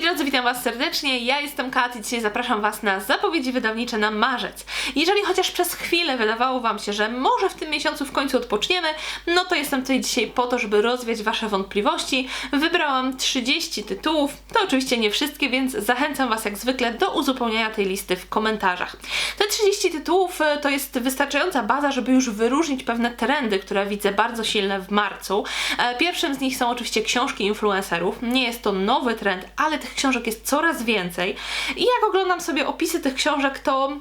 Drodzy, witam Was serdecznie. Ja jestem Kat i dzisiaj zapraszam Was na zapowiedzi wydawnicze na marzec. Jeżeli chociaż przez chwilę wydawało Wam się, że może w tym miesiącu w końcu odpoczniemy, no to jestem tutaj dzisiaj po to, żeby rozwiać Wasze wątpliwości. Wybrałam 30 tytułów, to oczywiście nie wszystkie, więc zachęcam Was jak zwykle do uzupełniania tej listy w komentarzach. Te 30 tytułów e, to jest wystarczająca baza, żeby już wyróżnić pewne trendy, które widzę bardzo silne w marcu. E, Pierwszym z nich są oczywiście książki influencerów. Nie jest to nowy trend, ale tych książek jest coraz więcej. I jak oglądam sobie opisy tych książek, to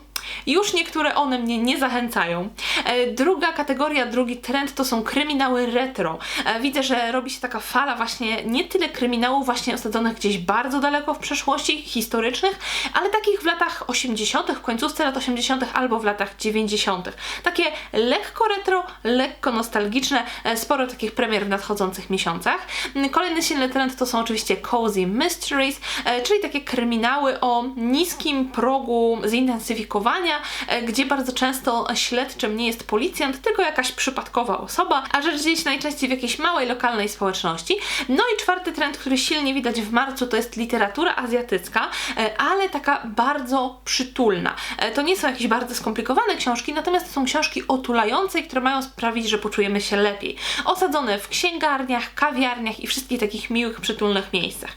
już niektóre one mnie nie zachęcają. E, Druga kategoria, drugi trend to są kryminały retro. E, Widzę, że robi się taka fala właśnie nie tyle kryminałów właśnie osadzonych gdzieś bardzo daleko w przeszłości, historycznych, ale takich w latach 80., w końcówce lat 80. albo w latach 90. Takie lekko retro, lekko nostalgiczne, e, sporo takich premier w nadchodzących miesiącach. Mm, Kolejny silny trend to są oczywiście cozy mysteries, czyli takie kryminały o niskim progu zintensyfikowania, e, gdzie bardzo często śledczym nie jest policjant, tylko jakaś przypadkowa osoba, a rzecz dzieje się najczęściej w jakiejś małej, lokalnej społeczności. No i czwarty trend, który silnie widać w marcu, to jest literatura azjatycka, e, ale taka bardzo przytulna. E, To nie są jakieś bardzo skomplikowane książki, natomiast to są książki otulające, które mają sprawić, że poczujemy się lepiej. Osadzone w księgarniach, kawiarniach i wszystkich takich miłych, przytulnych miejscach.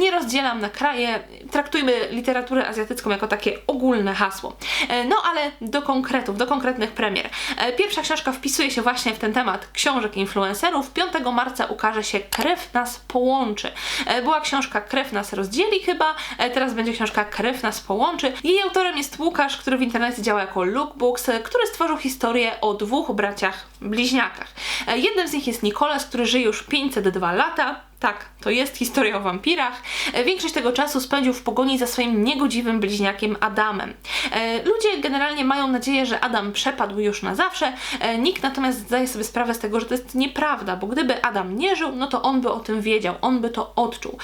Nie rozdzielam na kraje, traktujmy literaturę azjatycką jako takie ogólne hasło. E, No ale do konkretów, do konkretnych premier. E, Pierwsza książka wpisuje się właśnie w ten temat książek influencerów. 5 marca ukaże się Krew nas połączy. E, Była książka Krew nas rozdzieli chyba, teraz będzie książka Krew nas połączy. Jej autorem jest Łukasz, który w internecie działa jako Lookbooks, który stworzył historię o dwóch braciach bliźniakach. Jednym z nich jest Nikolas, który żyje już 502 lata. Tak, to jest historia o wampirach. E, Większość tego czasu spędził w pogoni za swoim niegodziwym bliźniakiem Adamem. E, Ludzie generalnie mają nadzieję, że Adam przepadł już na zawsze. E, Nikt natomiast zdaje sobie sprawę z tego, że to jest nieprawda, bo gdyby Adam nie żył, no to on by o tym wiedział, on by to odczuł.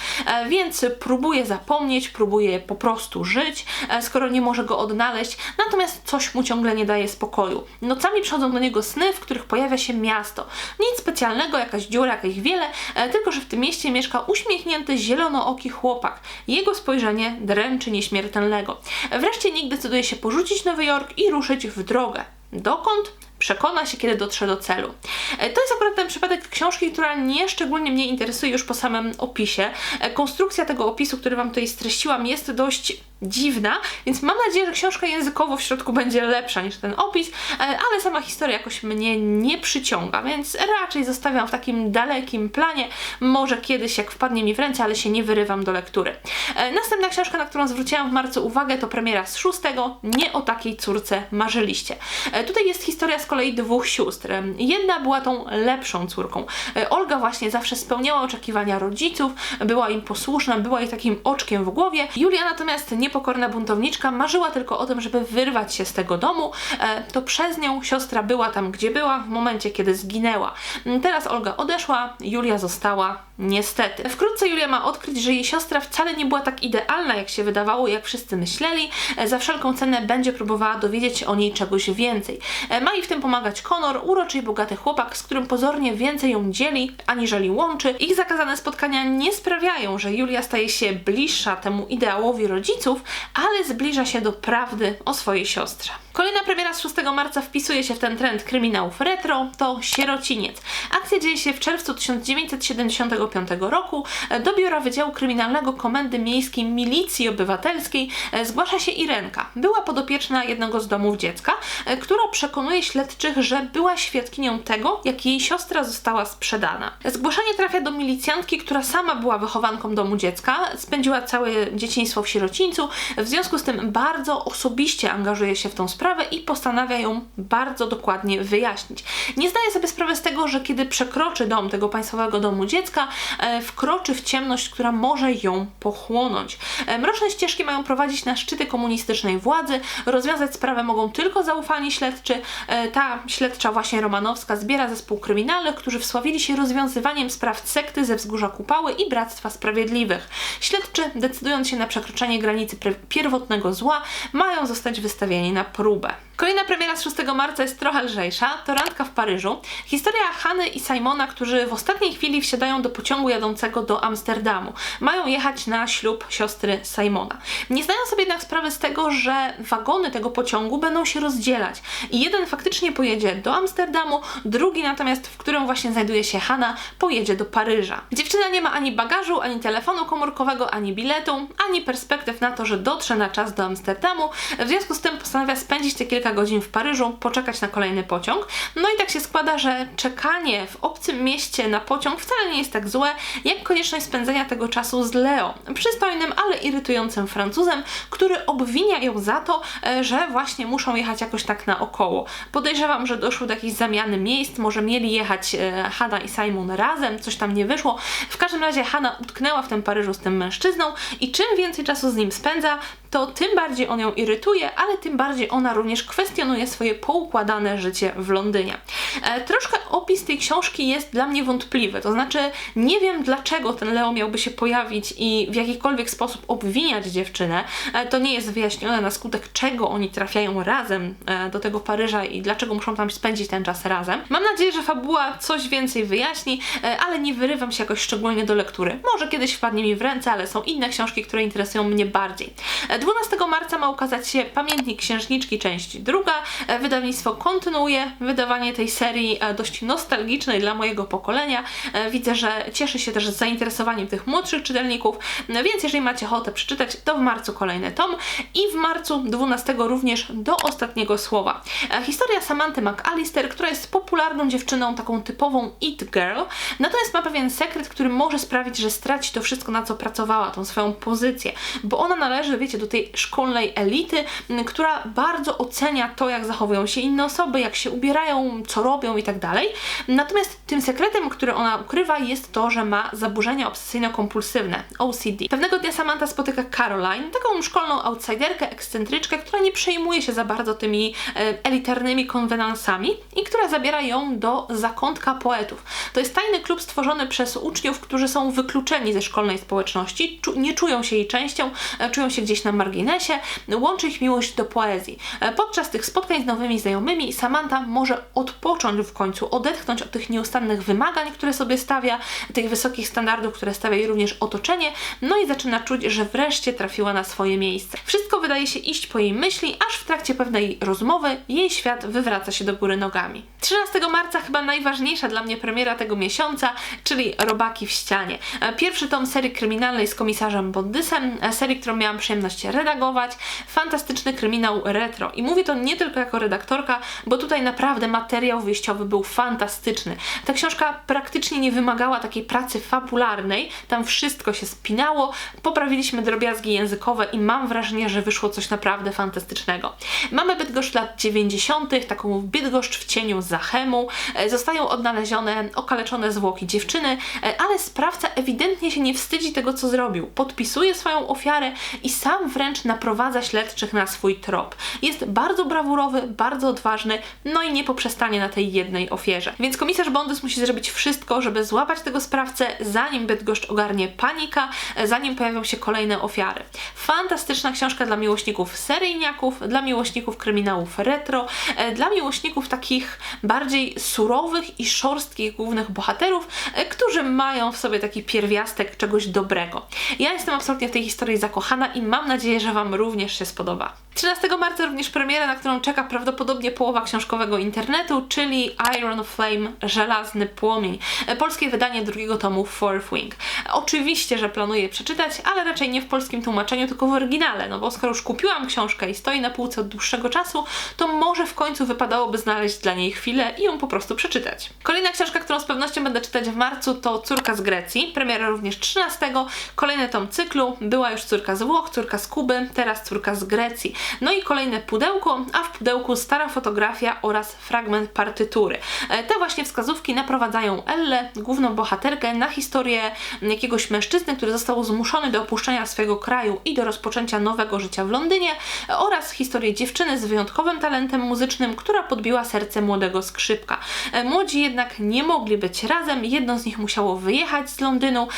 Więc próbuje zapomnieć, próbuje po prostu żyć, skoro nie może go odnaleźć, natomiast coś mu ciągle nie daje spokoju. Nocami przychodzą do niego sny, w których pojawia się miasto. Nic specjalnego, jakaś dziura, jakieś wiele, tylko że w tym mieście mieszka uśmiechnięty, zielonooki chłopak. Jego spojrzenie dręczy nieśmiertelnego. Wreszcie Nick decyduje się porzucić Nowy Jork i ruszyć w drogę. Dokąd? Przekona się, kiedy dotrze do celu. E, To jest akurat ten przypadek książki, która nie szczególnie mnie interesuje już po samym opisie. E, Konstrukcja tego opisu, który Wam tutaj streściłam, jest dość dziwna, więc mam nadzieję, że książka językowo w środku będzie lepsza niż ten opis, e, ale sama historia jakoś mnie nie przyciąga, więc raczej zostawiam w takim dalekim planie. Może kiedyś, jak wpadnie mi w ręce, ale się nie wyrywam do lektury. E, Następna książka, na którą zwróciłam w marcu uwagę, to premiera z szóstego. Nie o takiej córce marzyliście. E, Tutaj jest historia z kolei dwóch sióstr. Jedna była tą lepszą córką. Olga właśnie zawsze spełniała oczekiwania rodziców, była im posłuszna, była jej takim oczkiem w głowie. Julia natomiast, niepokorna buntowniczka, marzyła tylko o tym, żeby wyrwać się z tego domu. E, To przez nią siostra była tam, gdzie była, w momencie, kiedy zginęła. Mm, Teraz Olga odeszła, Julia została, niestety. Wkrótce Julia ma odkryć, że jej siostra wcale nie była tak idealna, jak się wydawało, jak wszyscy myśleli. E, Za wszelką cenę będzie próbowała dowiedzieć się o niej czegoś więcej. E, Ma jej w tym pomagać Conor, uroczy i bogaty chłopak, z którym pozornie więcej ją dzieli, aniżeli łączy. Ich zakazane spotkania nie sprawiają, że Julia staje się bliższa temu ideałowi rodziców, ale zbliża się do prawdy o swojej siostrze. Kolejna premiera z 6 marca wpisuje się w ten trend kryminałów retro, to Sierociniec. Akcja dzieje się w czerwcu 1975 roku. Do biura Wydziału Kryminalnego Komendy Miejskiej Milicji Obywatelskiej e, zgłasza się Irenka. Była podopieczna jednego z domów dziecka, e, która przekonuje śledczych, że była świadkinią tego, jak jej siostra została sprzedana. Zgłoszenie trafia do milicjantki, która sama była wychowanką domu dziecka, spędziła całe dzieciństwo w sierocińcu, w związku z tym bardzo osobiście angażuje się w tą sprawę i postanawia ją bardzo dokładnie wyjaśnić. Nie zdaje sobie sprawy z tego, że kiedy przekroczy dom tego państwowego domu dziecka, e, wkroczy w ciemność, która może ją pochłonąć. E, mroczne ścieżki mają prowadzić na szczyty komunistycznej władzy, rozwiązać sprawę mogą tylko zaufani śledczy. E, ta śledcza właśnie Romanowska zbiera zespół kryminalnych, którzy wsławili się rozwiązywaniem spraw sekty ze wzgórza Kupały i Bractwa Sprawiedliwych. Śledczy, decydując się na przekroczenie granicy pierwotnego zła, mają zostać wystawieni na próbę. Ślubę. Kolejna premiera z 6 marca jest trochę lżejsza, to Randka w Paryżu. Historia Hany i Simona, którzy w ostatniej chwili wsiadają do pociągu jadącego do Amsterdamu. Mają jechać na ślub siostry Simona. Nie zdają sobie jednak sprawy z tego, że wagony tego pociągu będą się rozdzielać. I jeden faktycznie pojedzie do Amsterdamu, drugi natomiast, w którym właśnie znajduje się Hanna, pojedzie do Paryża. Dziewczyna nie ma ani bagażu, ani telefonu komórkowego, ani biletu, ani perspektyw na to, że dotrze na czas do Amsterdamu. W związku z tym postanawia spędzić te kilka godzin w Paryżu, poczekać na kolejny pociąg. No i tak się składa, że czekanie w obcym mieście na pociąg wcale nie jest tak złe, jak konieczność spędzenia tego czasu z Leo, przystojnym, ale irytującym Francuzem, który obwinia ją za to, e, że właśnie muszą jechać jakoś tak naokoło. Podejrzewam, że doszło do jakiejś zamiany miejsc, może mieli jechać e, Hanna i Simon razem, coś tam nie wyszło. W każdym razie Hanna utknęła w tym Paryżu z tym mężczyzną i czym więcej czasu z nim spędza, to tym bardziej on ją irytuje, ale tym bardziej ona również kwestionuje swoje poukładane życie w Londynie. E, troszkę opis tej książki jest dla mnie wątpliwy, to znaczy nie wiem dlaczego ten Leo miałby się pojawić i w jakikolwiek sposób obwiniać dziewczynę. E, to nie jest wyjaśnione na skutek czego oni trafiają razem e, do tego Paryża i dlaczego muszą tam spędzić ten czas razem. Mam nadzieję, że fabuła coś więcej wyjaśni, e, ale nie wyrywam się jakoś szczególnie do lektury. Może kiedyś wpadnie mi w ręce, ale są inne książki, które interesują mnie bardziej. E, 12 marca ma ukazać się Pamiętnik Księżniczki, część druga. E, Wydawnictwo kontynuuje wydawanie tej serii e, dość nostalgicznej dla mojego pokolenia. E, Widzę, że cieszy się też zainteresowaniem tych młodszych czytelników, więc jeżeli macie ochotę przeczytać, to w marcu kolejny tom i w marcu 12 również do ostatniego słowa. Historia Samanty McAllister, która jest popularną dziewczyną, taką typową it girl, natomiast ma pewien sekret, który może sprawić, że straci to wszystko, na co pracowała, tą swoją pozycję, bo ona należy, wiecie, do tej szkolnej elity, która bardzo ocenia to, jak zachowują się inne osoby, jak się ubierają, co robią i tak dalej. Natomiast tym sekretem, który ona ukrywa, jest to, że ma zaburzenia obsesyjno-kompulsywne, OCD. Pewnego dnia Samantha spotyka Caroline, taką szkolną outsiderkę, ekscentryczkę, która nie przejmuje się za bardzo tymi e, elitarnymi konwenansami i która zabiera ją do zakątka poetów. To jest tajny klub stworzony przez uczniów, którzy są wykluczeni ze szkolnej społeczności, czu nie czują się jej częścią, e, czują się gdzieś na marginesie, łączy ich miłość do poezji. E, Podczas tych spotkań z nowymi znajomymi Samantha może odpocząć w końcu, odetchnąć od tych nieustannych wymagań, które sobie stawia, tych wysokich standardów, które stawia jej również otoczenie, no i zaczyna czuć, że wreszcie trafiła na swoje miejsce. Wszystko wydaje się iść po jej myśli, aż w trakcie pewnej rozmowy jej świat wywraca się do góry nogami. 13 marca chyba najważniejsza dla mnie premiera tego miesiąca, czyli Robaki w ścianie. E, Pierwszy tom serii kryminalnej z komisarzem Bondysem, e, serii, którą miałam przyjemność redagować. Fantastyczny kryminał retro. I mówię to nie tylko jako redaktorka, bo tutaj naprawdę materiał wyjściowy był fantastyczny. Ta książka praktycznie nie wymagała takiej pracy fabularnej, tam wszystko się spinało, poprawiliśmy drobiazgi językowe i mam wrażenie, że wyszło coś naprawdę fantastycznego. Mamy Bydgoszcz lat 90., taką Bydgoszcz w cieniu Zachemu. E, Zostają odnalezione okaleczone zwłoki dziewczyny, e, ale sprawca ewidentnie się nie wstydzi tego, co zrobił. Podpisuje swoją ofiarę i sam wręcz naprowadza śledczych na swój trop. Jest bardzo brawurowy, bardzo odważny, no i nie poprzestanie na tej jednej ofierze. Więc komisarz Bondys musi zrobić wszystko, żeby złapać tego sprawcę, zanim Bydgoszcz ogarnie panika, e, zanim pojawią się kolejne ofiary. Fantastyczna książka dla miłośników seryjniaków, dla miłośników kryminałów retro, e, dla miłośników takich bardziej surowych i szorstkich głównych bohaterów, e, którzy mają w sobie taki pierwiastek czegoś dobrego. Ja jestem absolutnie w tej historii zakochana i mam nadzieję, że Wam również się spodoba. 13 marca również premiera, na którą czeka prawdopodobnie połowa książkowego internetu, czyli Iron Flame, Żelazny Płomień. E, Polskie wydanie drugiego tomu Fourth Wing. Oczywiście, że planuję przeczytać, ale raczej nie w polskim tłumaczeniu, tylko w oryginale, no bo skoro już kupiłam książkę i stoi na półce od dłuższego czasu, to może w końcu wypadałoby znaleźć dla niej chwilę i ją po prostu przeczytać. Kolejna książka, którą z pewnością będę czytać w marcu, to Córka z Grecji, premiera również 13. Kolejny tom cyklu, była już Córka z Włoch, Córka z Kuby, teraz Córka z Grecji. No i kolejne pudełko, a w pudełku stara fotografia oraz fragment partytury. E, Te właśnie wskazówki naprowadzają Ellę, główną bohaterkę, na historię jakiegoś mężczyzny, który został zmuszony do opuszczenia swojego kraju i do rozpoczęcia nowego życia w Londynie e, oraz historię dziewczyny z wyjątkowym talentem muzycznym, która podbiła serce młodego skrzypka. E, Młodzi jednak nie mogli być razem, jedno z nich musiało wyjechać z Londynu,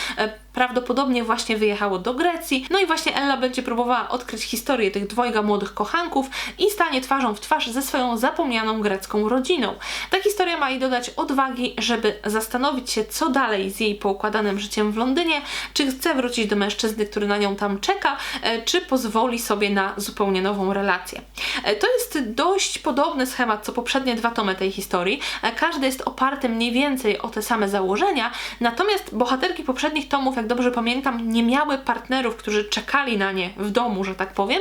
prawdopodobnie właśnie wyjechało do Grecji. No i właśnie Ella będzie próbowała odkryć historię tych dwojga młodych kochanków i stanie twarzą w twarz ze swoją zapomnianą grecką rodziną. Ta historia ma jej dodać odwagi, żeby zastanowić się, co dalej z jej poukładanym życiem w Londynie, czy chce wrócić do mężczyzny, który na nią tam czeka, e, czy pozwoli sobie na zupełnie nową relację. E, to jest dość podobny schemat co poprzednie dwa tomy tej historii. E, każdy jest oparty mniej więcej o te same założenia, natomiast bohaterki poprzednich tomów, jak dobrze pamiętam, nie miały partnerów, którzy czekali na nie w domu, że tak powiem,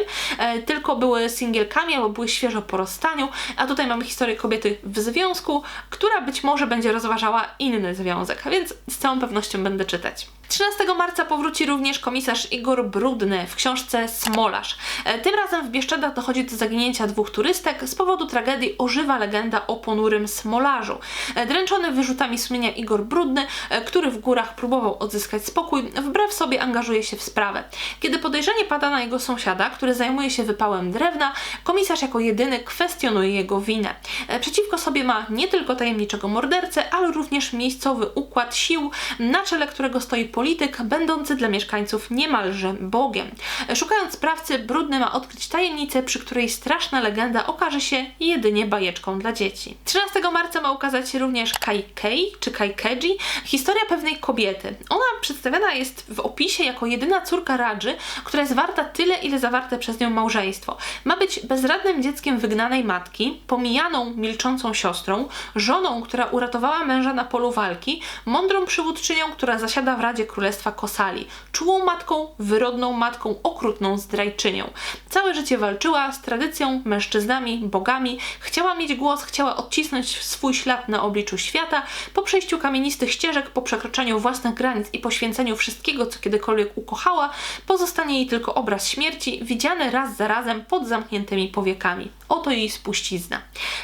tylko były singielkami albo były świeżo po rozstaniu, a tutaj mamy historię kobiety w związku, która być może będzie rozważała inny związek, więc z całą pewnością będę czytać. 13 marca powróci również komisarz Igor Brudny w książce Smolarz. E, tym razem w Bieszczadach dochodzi do zaginięcia dwóch turystek. Z powodu tragedii ożywa legenda o ponurym Smolarzu. E, dręczony wyrzutami sumienia Igor Brudny, e, który w górach próbował odzyskać spokój, wbrew sobie angażuje się w sprawę. Kiedy podejrzenie pada na jego sąsiada, który zajmuje się wypałem drewna, komisarz jako jedyny kwestionuje jego winę. Przeciwko sobie ma nie tylko tajemniczego mordercę, ale również miejscowy układ sił, na czele którego stoi polityk, będący dla mieszkańców niemalże Bogiem. Szukając sprawcy, Brudny ma odkryć tajemnicę, przy której straszna legenda okaże się jedynie bajeczką dla dzieci. 13 marca ma ukazać się również Kaikei, czy Kaikeji, historia pewnej kobiety. Ona przedstawiana jest w opisie jako jedyna córka Radży, która jest warta tyle, ile zawarte przez nią małżeństwo. Ma być bezradnym dzieckiem wygnanej matki, pomijaną, milczącą siostrą, żoną, która uratowała męża na polu walki, mądrą przywódczynią, która zasiada w Radzie Królestwa Kosali, czułą matką, wyrodną matką, okrutną zdrajczynią. Całe życie walczyła z tradycją, mężczyznami, bogami, chciała mieć głos, chciała odcisnąć swój ślad na obliczu świata, po przejściu kamienistych ścieżek, po przekroczeniu własnych granic i poświęceniu wszystkiego, co kiedykolwiek ukochała, pozostanie jej tylko obraz śmierci, widziany raz za razem pod zamkniętymi powiekami. Oto jej spuścizna.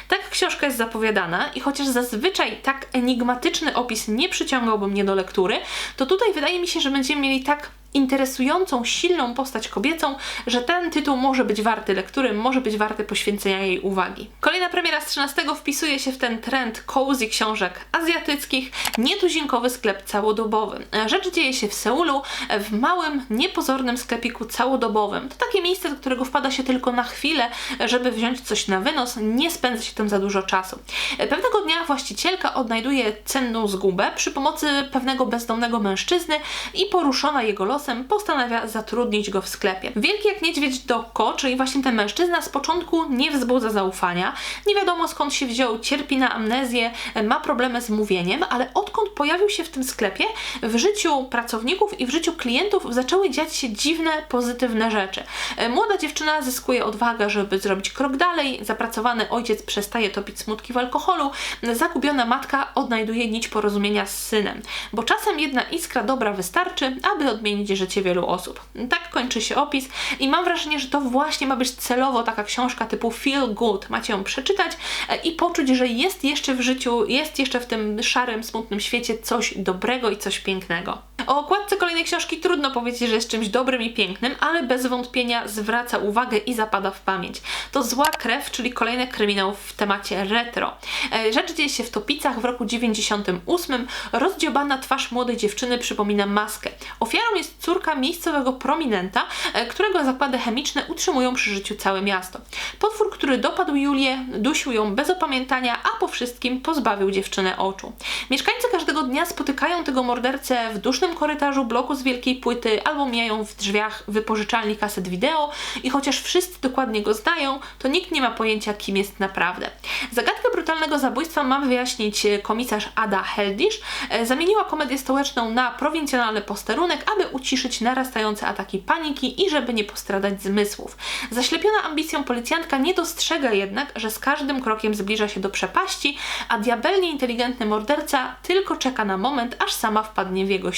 Tak książka jest zapowiadana i chociaż zazwyczaj tak enigmatyczny opis nie przyciągałby mnie do lektury, to tutaj wydaje mi się, że będziemy mieli tak interesującą, silną postać kobiecą, że ten tytuł może być warty lektury, może być warty poświęcenia jej uwagi. Kolejna premiera z 13 wpisuje się w ten trend cozy książek azjatyckich, nietuzinkowy sklep całodobowy. Rzecz dzieje się w Seulu, w małym, niepozornym sklepiku całodobowym. To takie miejsce, do którego wpada się tylko na chwilę, żeby wziąć coś na wynos, nie spędza się tam za dużo czasu. Pewnego dnia właścicielka odnajduje cenną zgubę przy pomocy pewnego bezdomnego mężczyzny i poruszona jego los postanawia zatrudnić go w sklepie. Wielki jak niedźwiedź Doko, czyli właśnie ten mężczyzna, z początku nie wzbudza zaufania. Nie wiadomo skąd się wziął, cierpi na amnezję, ma problemy z mówieniem, ale odkąd pojawił się w tym sklepie, w życiu pracowników i w życiu klientów zaczęły dziać się dziwne, pozytywne rzeczy. Młoda dziewczyna zyskuje odwagę, żeby zrobić krok dalej, zapracowany ojciec przestaje topić smutki w alkoholu, zagubiona matka odnajduje nić porozumienia z synem. Bo czasem jedna iskra dobra wystarczy, aby odmienić życie wielu osób. Tak kończy się opis i mam wrażenie, że to właśnie ma być celowo taka książka typu feel good. Macie ją przeczytać e, i poczuć, że jest jeszcze w życiu, jest jeszcze w tym szarym, smutnym świecie coś dobrego i coś pięknego. O okładce kolejnej książki trudno powiedzieć, że jest czymś dobrym i pięknym, ale bez wątpienia zwraca uwagę i zapada w pamięć. To Zła Krew, czyli kolejny kryminał w temacie retro. E, rzecz dzieje się w Topicach w roku 98. Rozdziobana twarz młodej dziewczyny przypomina maskę. Ofiarą jest córka miejscowego prominenta, e, którego zakłady chemiczne utrzymują przy życiu całe miasto. Potwór, który dopadł Julię, dusił ją bez opamiętania, a po wszystkim pozbawił dziewczynę oczu. Mieszkańcy każdego dnia spotykają tego mordercę w dusznym korytarzu bloku z wielkiej płyty albo mijają w drzwiach wypożyczalni kaset wideo i chociaż wszyscy dokładnie go znają, to nikt nie ma pojęcia, kim jest naprawdę. Zagadkę brutalnego zabójstwa ma wyjaśnić komisarz Ada Heldish. E, zamieniła komedię stołeczną na prowincjonalny posterunek, aby uciszyć narastające ataki paniki i żeby nie postradać zmysłów. Zaślepiona ambicją policjantka nie dostrzega jednak, że z każdym krokiem zbliża się do przepaści, a diabelnie inteligentny morderca tylko czeka na moment, aż sama wpadnie w jego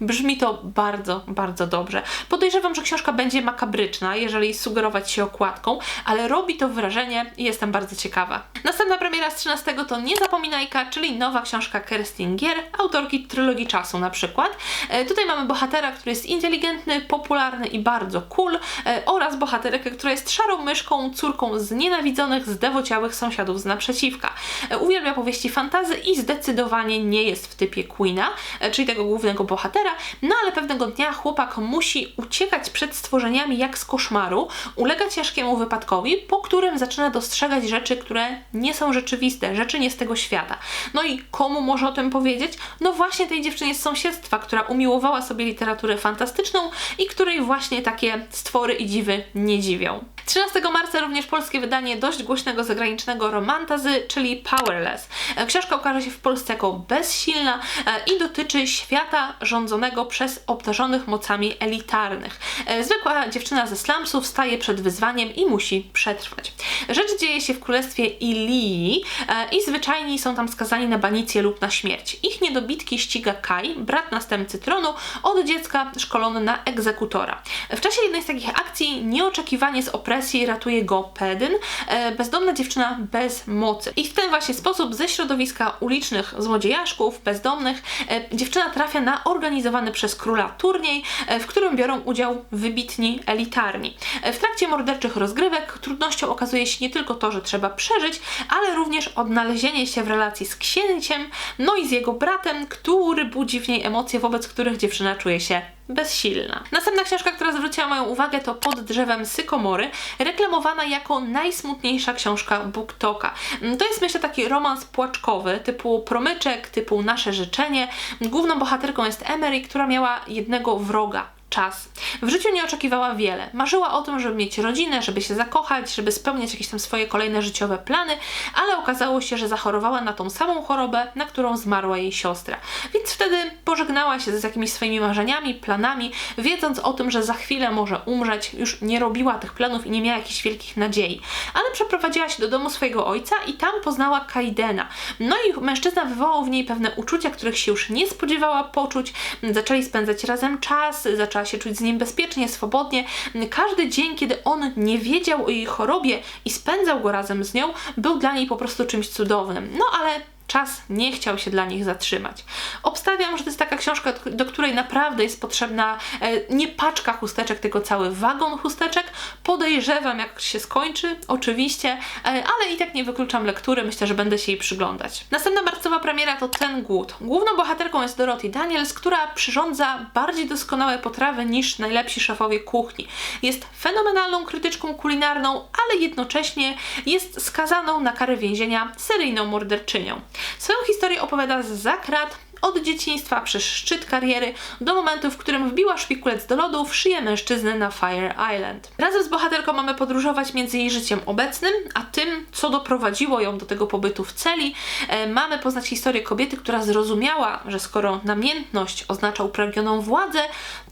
Brzmi to bardzo, bardzo dobrze. Podejrzewam, że książka będzie makabryczna, jeżeli sugerować się okładką, ale robi to wrażenie i jestem bardzo ciekawa. Następna premiera z 13 to Niezapominajka, czyli nowa książka Kerstin Gier, autorki Trylogii Czasu na przykład. E, tutaj mamy bohatera, który jest inteligentny, popularny i bardzo cool e, oraz bohaterkę, która jest szarą myszką, córką znienawidzonych, zdewociałych sąsiadów z naprzeciwka. E, uwielbia powieści fantazy i zdecydowanie nie jest w typie Queena, e, czyli tego głównego głównego bohatera, no ale pewnego dnia chłopak musi uciekać przed stworzeniami jak z koszmaru, ulega ciężkiemu wypadkowi, po którym zaczyna dostrzegać rzeczy, które nie są rzeczywiste, rzeczy nie z tego świata. No i komu może o tym powiedzieć? No właśnie tej dziewczynie z sąsiedztwa, która umiłowała sobie literaturę fantastyczną i której właśnie takie stwory i dziwy nie dziwią. 13 marca również polskie wydanie dość głośnego zagranicznego romantazy, czyli Powerless. E, książka ukaże się w Polsce jako bezsilna e, i dotyczy świata rządzonego przez obdarzonych mocami elitarnych. E, zwykła dziewczyna ze slumsów staje przed wyzwaniem i musi przetrwać. Rzecz dzieje się w królestwie Ilii i zwyczajni są tam skazani na banicję lub na śmierć. Ich niedobitki ściga Kai, brat następcy tronu, od dziecka szkolony na egzekutora. W czasie jednej z takich akcji nieoczekiwanie z opresji depresji ratuje go Pedyn, e, bezdomna dziewczyna bez mocy. I w ten właśnie sposób ze środowiska ulicznych złodziejaszków, bezdomnych, e, dziewczyna trafia na organizowany przez króla turniej, e, w którym biorą udział wybitni elitarni. W trakcie morderczych rozgrywek trudnością okazuje się nie tylko to, że trzeba przeżyć, ale również odnalezienie się w relacji z księciem, no i z jego bratem, który budzi w niej emocje, wobec których dziewczyna czuje się bezsilna. Następna książka, która zwróciła moją uwagę to Pod drzewem Sykomory, reklamowana jako najsmutniejsza książka BookToka. Mm, to jest myślę taki romans płaczkowy, typu promyczek, typu Nasze życzenie. Główną bohaterką jest Emery, która miała jednego wroga, czas. W życiu nie oczekiwała wiele. Marzyła o tym, żeby mieć rodzinę, żeby się zakochać, żeby spełniać jakieś tam swoje kolejne życiowe plany, ale okazało się, że zachorowała na tą samą chorobę, na którą zmarła jej siostra. Więc wtedy pożegnała się z jakimiś swoimi marzeniami, planami, wiedząc o tym, że za chwilę może umrzeć, już nie robiła tych planów i nie miała jakichś wielkich nadziei. Ale przeprowadziła się do domu swojego ojca i tam poznała Kaidena. No i mężczyzna wywołał w niej pewne uczucia, których się już nie spodziewała poczuć. Zaczęli spędzać razem czas, zaczęła się czuć z nim bezpiecznie, swobodnie. Każdy dzień, kiedy on nie wiedział o jej chorobie i spędzał go razem z nią, był dla niej po prostu czymś cudownym. No ale czas nie chciał się dla nich zatrzymać. Obstawiam, że to jest taka książka, do której naprawdę jest potrzebna e, nie paczka chusteczek, tylko cały wagon chusteczek. Podejrzewam, jak się skończy, oczywiście, e, ale i tak nie wykluczam lektury, myślę, że będę się jej przyglądać. Następna marcowa premiera to Ten Głód. Główną bohaterką jest Dorothy Daniels, która przyrządza bardziej doskonałe potrawy niż najlepsi szefowie kuchni. Jest fenomenalną krytyczką kulinarną, ale jednocześnie jest skazaną na karę więzienia seryjną morderczynią. Swoją historię opowiada z zakrat, od dzieciństwa przez szczyt kariery do momentu, w którym wbiła szpikulec do lodu w szyję mężczyzny na Fire Island. Razem z bohaterką mamy podróżować między jej życiem obecnym, a tym, co doprowadziło ją do tego pobytu w celi. E, mamy poznać historię kobiety, która zrozumiała, że skoro namiętność oznacza upragnioną władzę,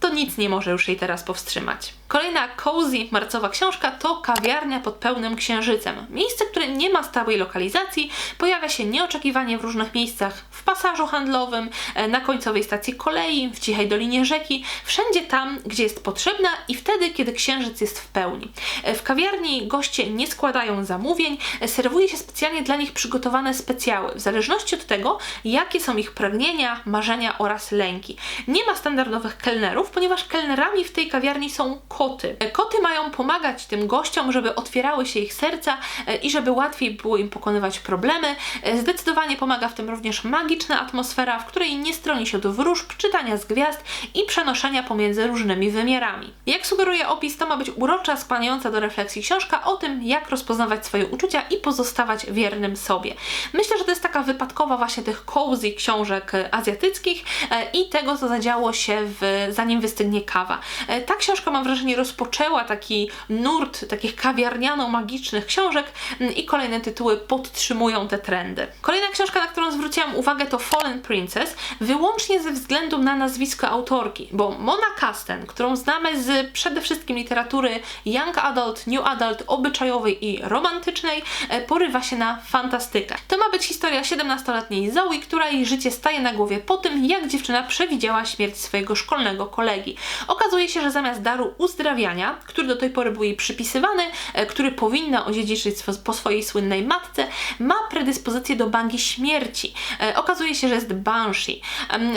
to nic nie może już jej teraz powstrzymać. Kolejna cozy marcowa książka to Kawiarnia pod pełnym księżycem. Miejsce, które nie ma stałej lokalizacji, pojawia się nieoczekiwanie w różnych miejscach, w pasażu handlowym, e, na końcowej stacji kolei, w cichej dolinie rzeki, wszędzie tam, gdzie jest potrzebna i wtedy, kiedy księżyc jest w pełni. E, w kawiarni goście nie składają zamówień, e, serwuje się specjalnie dla nich przygotowane specjały, w zależności od tego, jakie są ich pragnienia, marzenia oraz lęki. Nie ma standardowych kelnerów, ponieważ kelnerami w tej kawiarni są koty. Koty mają pomagać tym gościom, żeby otwierały się ich serca i żeby łatwiej było im pokonywać problemy. Zdecydowanie pomaga w tym również magiczna atmosfera, w której nie stroni się od wróżb, czytania z gwiazd i przenoszenia pomiędzy różnymi wymiarami. Jak sugeruje opis, to ma być urocza, skłaniająca do refleksji książka o tym, jak rozpoznawać swoje uczucia i pozostawać wiernym sobie. Myślę, że to jest taka wypadkowa właśnie tych cozy książek e, azjatyckich i tego, co zadziało się w, zanim wystygnie kawa. Ta książka mam wrażenie rozpoczęła taki nurt takich kawiarniano-magicznych książek mm, i kolejne tytuły podtrzymują te trendy. Kolejna książka, na którą zwróciłam uwagę to Fallen Princess, wyłącznie ze względu na nazwisko autorki, bo Mona Kasten, którą znamy z przede wszystkim literatury young adult, new adult, obyczajowej i romantycznej, e, porywa się na fantastykę. To ma być historia 17-letniej Zoe, która jej życie staje na głowie po tym, jak dziewczyna przewidziała śmierć swojego szkolnego kolegi. Okazuje się, że zamiast daru uzdrawiania, który do tej pory był jej przypisywany, e, który powinna odziedziczyć po swojej słynnej matce, ma predyspozycję do bangi śmierci. E, okazuje się, że jest banshee, Banshee.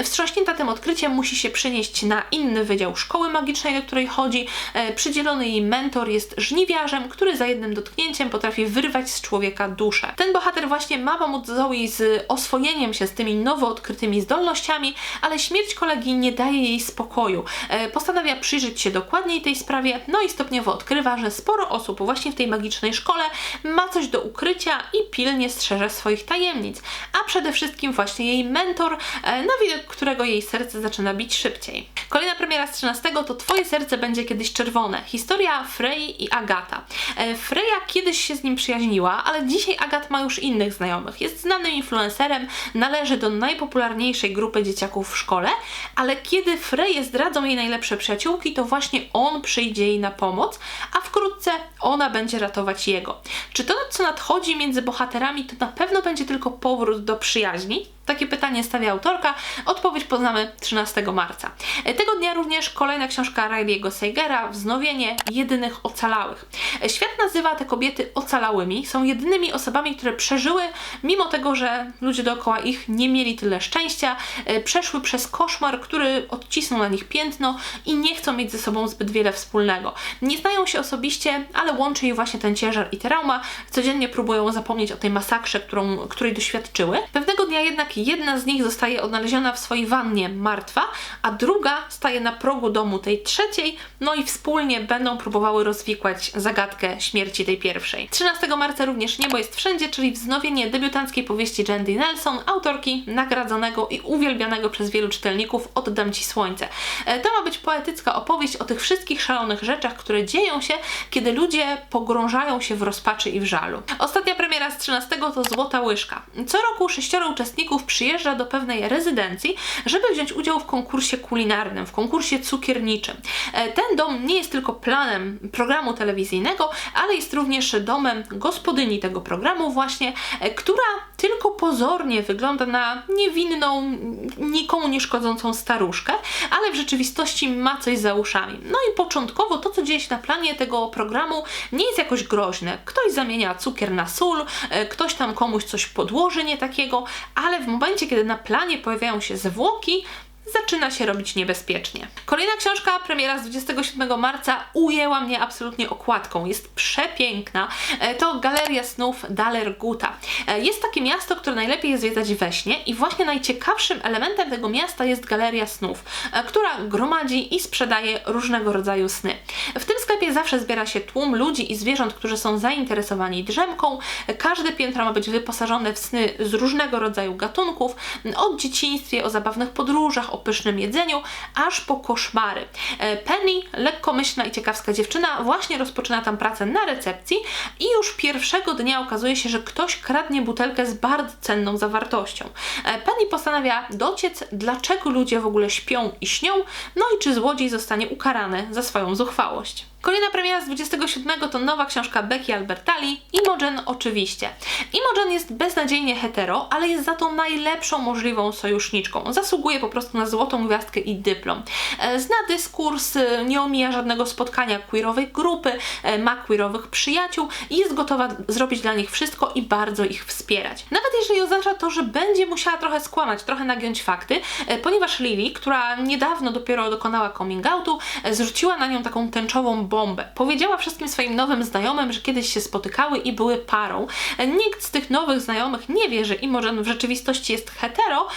Wstrząśnięta tym odkryciem musi się przenieść na inny wydział szkoły magicznej, do której chodzi. E, przydzielony jej mentor jest żniwiarzem, który za jednym dotknięciem potrafi wyrwać z człowieka duszę. Ten bohater właśnie ma pomóc Zoe z oswojeniem się z tymi nowo odkrytymi zdolnościami, ale śmierć kolegi nie daje jej spokoju. E, postanawia przyjrzeć się dokładniej tej sprawie, no i stopniowo odkrywa, że sporo osób właśnie w tej magicznej szkole ma coś do ukrycia i pilnie strzeże swoich tajemnic, a przede wszystkim właśnie jej mentor, e, na widok którego jej serce zaczyna bić szybciej. Kolejna premiera z 13 to Twoje serce będzie kiedyś czerwone. Historia Frey i Agata. E, Freya kiedyś się z nim przyjaźniła, ale dzisiaj Agat ma już innych znajomych. Jest znanym influencerem, należy do najpopularniejszej grupy dzieciaków w szkole, ale kiedy Freje zdradzą jej najlepsze przyjaciółki, to właśnie on przyjdzie jej na pomoc, a wkrótce ona będzie ratować jego. Czy to, co nadchodzi między bohaterami, to na pewno będzie tylko powrót do przyjaźni? Takie pytanie stawia autorka. Odpowiedź poznamy 13 marca. Tego dnia również kolejna książka Riley'ego Seigera, Wznowienie jedynych ocalałych. Świat nazywa te kobiety ocalałymi. Są jedynymi osobami, które przeżyły, mimo tego, że ludzie dookoła ich nie mieli tyle szczęścia, e, przeszły przez koszmar, który odcisnął na nich piętno i nie chcą mieć ze sobą zbyt wiele wspólnego. Nie znają się osobiście, ale łączy ich właśnie ten ciężar i trauma. Codziennie próbują zapomnieć o tej masakrze, którą, której doświadczyły. Pewnego dnia jednak jedna z nich zostaje odnaleziona w swojej wannie martwa, a druga staje na progu domu tej trzeciej, no i wspólnie będą próbowały rozwikłać zagadkę śmierci tej pierwszej. 13 marca również Niebo jest wszędzie, czyli wznowienie debiutanckiej powieści Jandy Nelson, autorki nagradzonego i uwielbianego przez wielu czytelników Oddam Ci Słońce. E, to ma być poetycka opowieść o tych wszystkich szalonych rzeczach, które dzieją się, kiedy ludzie pogrążają się w rozpaczy i w żalu. Ostatnia premiera z 13 to Złota Łyżka. Co roku sześcioro uczestników przyjeżdża do pewnej rezydencji, żeby wziąć udział w konkursie kulinarnym, w konkursie cukierniczym. E, ten dom nie jest tylko planem programu telewizyjnego, ale jest również domem gospodyni tego programu właśnie, e, która tylko pozornie wygląda na niewinną, nikomu nie szkodzącą staruszkę, ale w rzeczywistości ma coś za uszami. No i początkowo to, co dzieje się na planie tego programu, nie jest jakoś groźne. Ktoś zamienia cukier na sól, e, ktoś tam komuś coś podłoży nie takiego, ale w momencie, kiedy na planie pojawiają się zwłoki, zaczyna się robić niebezpiecznie. Kolejna książka, premiera z 27 marca, ujęła mnie absolutnie okładką. Jest przepiękna. E, to Galeria Snów Dalerguta. E, jest takie miasto, które najlepiej jest zwiedzać we śnie i właśnie najciekawszym elementem tego miasta jest Galeria Snów, e, która gromadzi i sprzedaje różnego rodzaju sny. W tym sklepie zawsze zbiera się tłum ludzi i zwierząt, którzy są zainteresowani drzemką. Każde piętro ma być wyposażone w sny z różnego rodzaju gatunków, od dzieciństwie, o zabawnych podróżach, o pysznym jedzeniu, aż po koszmary. E, Penny, lekkomyślna i ciekawska dziewczyna, właśnie rozpoczyna tam pracę na recepcji i już pierwszego dnia okazuje się, że ktoś kradnie butelkę z bardzo cenną zawartością. E, Penny postanawia dociec, dlaczego ludzie w ogóle śpią i śnią, no i czy złodziej zostanie ukarany za swoją zuchwałość. Kolejna premiera z 27 to nowa książka Becky Albertalli, Imogen oczywiście. Imogen jest beznadziejnie hetero, ale jest za to najlepszą możliwą sojuszniczką. Zasługuje po prostu na złotą gwiazdkę i dyplom. E, zna dyskurs, e, nie omija żadnego spotkania queerowej grupy, e, ma queerowych przyjaciół i jest gotowa zrobić dla nich wszystko i bardzo ich wspierać. Nawet jeżeli oznacza to, że będzie musiała trochę skłamać, trochę nagiąć fakty, ponieważ Lily, która niedawno dopiero dokonała coming outu, zrzuciła na nią taką tęczową bombę. Powiedziała wszystkim swoim nowym znajomym, że kiedyś się spotykały i były parą. Nikt z tych nowych znajomych nie wie, że Imogen w rzeczywistości jest hetero,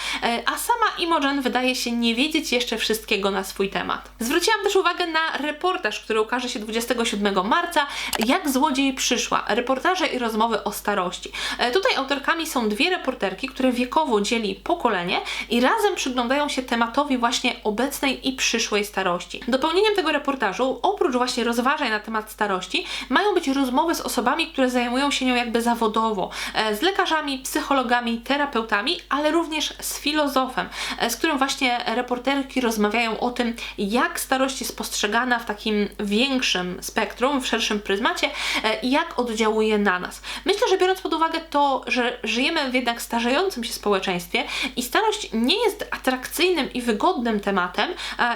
a sama Imogen wydaje się nie wiedzieć jeszcze wszystkiego na swój temat. Zwróciłam też uwagę na reportaż, który ukaże się 27 marca, jak złodziej przyszła. Reportaże i rozmowy o starości. E, tutaj autorkami są dwie reporterki, które wiekowo dzieli pokolenie i razem przyglądają się tematowi właśnie obecnej i przyszłej starości. Dopełnieniem tego reportażu, oprócz właśnie rozważań na temat starości, mają być rozmowy z osobami, które zajmują się nią jakby zawodowo, e, z lekarzami, psychologami, terapeutami, ale również z filozofem, e, z którym właśnie reporterki rozmawiają o tym, jak starość jest postrzegana w takim większym spektrum, w szerszym pryzmacie e, i jak oddziałuje na nas. Myślę, że biorąc pod uwagę to, że żyjemy w jednak starzejącym się społeczeństwie i starość nie jest atrakcyjnym i wygodnym tematem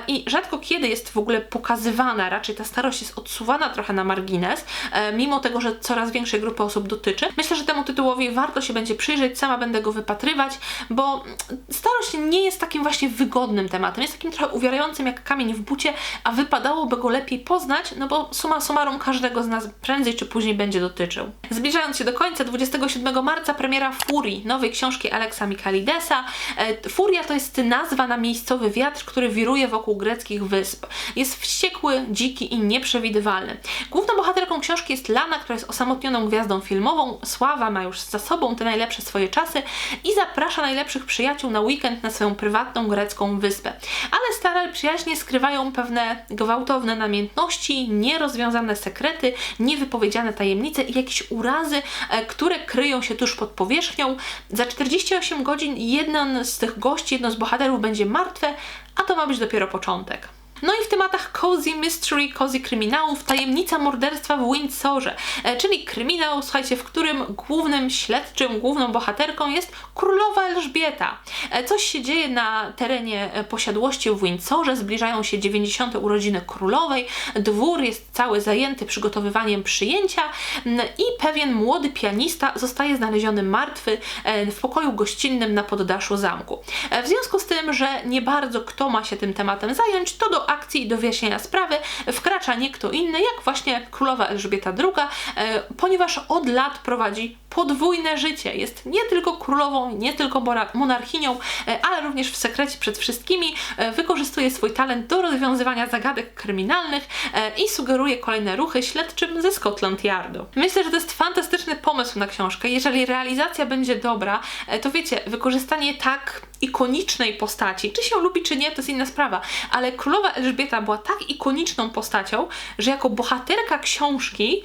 i rzadko kiedy jest w ogóle pokazywana, raczej ta starość jest odsuwana trochę na margines, e, mimo tego, że coraz większej grupy osób dotyczy. Myślę, że temu tytułowi warto się będzie przyjrzeć, sama będę go wypatrywać, bo starość nie jest takim właśnie wygodnym tematem, jest takim trochę uwierającym jak kamień w bucie, a wypadałoby go lepiej poznać, no bo suma summarum każdego z nas prędzej czy później będzie dotyczył. Zbliżając się do końca, 27 marca premiera Furii, nowej książki Alexa Mikalidesa. E, Furia to jest nazwa na miejscowy wiatr, który wiruje wokół greckich wysp. Jest wściekły, dziki i nieprzewidywalny. Główną bohaterką książki jest Lana, która jest osamotnioną gwiazdą filmową. Sława ma już za sobą te najlepsze swoje czasy i zaprasza najlepszych przyjaciół na weekend na swoją prywatną grecką wyspę. Ale stare przyjaźnie skrywają pewne gwałtowne namiętności, nierozwiązane sekrety, niewypowiedziane tajemnice i jakieś urazy, e, które kryją się tuż pod powierzchnią. Za 48 godzin jeden z tych gości, jedno z bohaterów będzie martwe, a to ma być dopiero początek. No i w tematach cozy mystery, cozy kryminałów, tajemnica morderstwa w Windsorze, e, czyli kryminał, słuchajcie, w którym głównym śledczym, główną bohaterką jest królowa Elżbieta. E, coś się dzieje na terenie e, posiadłości w Windsorze, zbliżają się 90. urodziny królowej, dwór jest cały zajęty przygotowywaniem przyjęcia i pewien młody pianista zostaje znaleziony martwy w pokoju gościnnym na poddaszu zamku. W związku z tym, że nie bardzo kto ma się tym tematem zająć, to do akcji i do wyjaśnienia sprawy wkracza nie kto inny, jak właśnie królowa Elżbieta II, e, ponieważ od lat prowadzi podwójne życie. Jest nie tylko królową, nie tylko monarchinią, e, ale również w sekrecie przed wszystkimi e, wykorzystuje swój talent do rozwiązywania zagadek kryminalnych e, i sugeruje kolejne ruchy śledczym ze Scotland Yardu. Myślę, że to jest fantastyczny pomysł na książkę. Jeżeli realizacja będzie dobra, to wiecie, wykorzystanie tak ikonicznej postaci, czy się lubi, czy nie, to jest inna sprawa, ale królowa Elżbieta była tak ikoniczną postacią, że jako bohaterka książki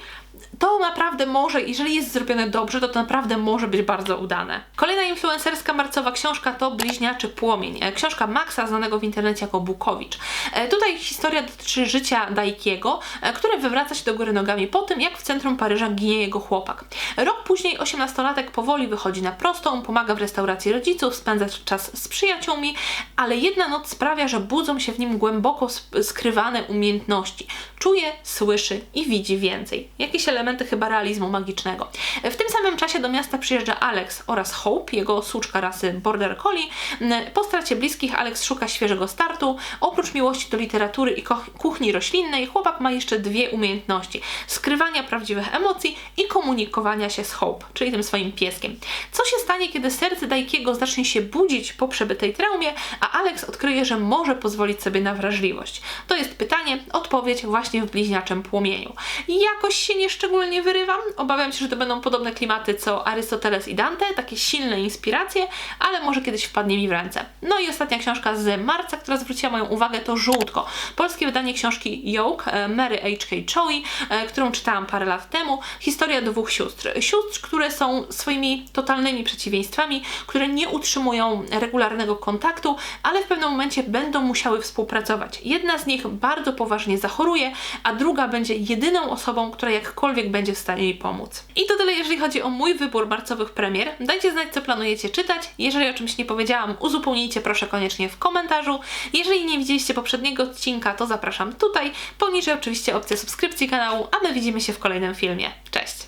to naprawdę może, jeżeli jest zrobione dobrze, to to naprawdę może być bardzo udane. Kolejna influencerska marcowa książka to Bliźniaczy Płomień. E, Książka Maxa, znanego w internecie jako Bukowicz. E, Tutaj historia dotyczy życia Daikiego, e, które wywraca się do góry nogami po tym, jak w centrum Paryża ginie jego chłopak. Rok później osiemnastolatek powoli wychodzi na prostą, pomaga w restauracji rodziców, spędza czas z przyjaciółmi, ale jedna noc sprawia, że budzą się w nim głęboko skrywane umiejętności. Czuje, słyszy i widzi więcej. Jakieś elementy chyba realizmu magicznego. W tym samym czasie do miasta przyjeżdża Alex oraz Hope, jego słuczka rasy Border Collie. Po stracie bliskich Alex szuka świeżego startu. Oprócz miłości do literatury i kuchni roślinnej, chłopak ma jeszcze dwie umiejętności: skrywania prawdziwych emocji i komunikowania się z Hope, czyli tym swoim pieskiem. Co się stanie, kiedy serce Daikiego zacznie się budzić po przebytej traumie, a Alex odkryje, że może pozwolić sobie na wrażliwość? To jest pytanie, odpowiedź właśnie w bliźniaczym płomieniu. Jakoś się nieszczególnie wyrywam. Obawiam się, że to będą podobne klimaty co Arystoteles i Dante, takie silne inspiracje, ale może kiedyś wpadnie mi w ręce. No i ostatnia książka z marca, która zwróciła moją uwagę, to Żółtko. Polskie wydanie książki Yoke, e, Mary H.K. Choi, e, którą czytałam parę lat temu. Historia dwóch sióstr. Sióstr, które są swoimi totalnymi przeciwieństwami, które nie utrzymują regularnego kontaktu, ale w pewnym momencie będą musiały współpracować. Jedna z nich bardzo poważnie zachoruje, a druga będzie jedyną osobą, która jakkolwiek będzie w stanie jej pomóc. I to tyle, jeżeli chodzi o mój wybór marcowych premier. Dajcie znać, co planujecie czytać. Jeżeli o czymś nie powiedziałam, uzupełnijcie proszę koniecznie w komentarzu. Jeżeli nie widzieliście poprzedniego odcinka, to zapraszam tutaj. Poniżej oczywiście opcja subskrypcji kanału, a my widzimy się w kolejnym filmie. Cześć!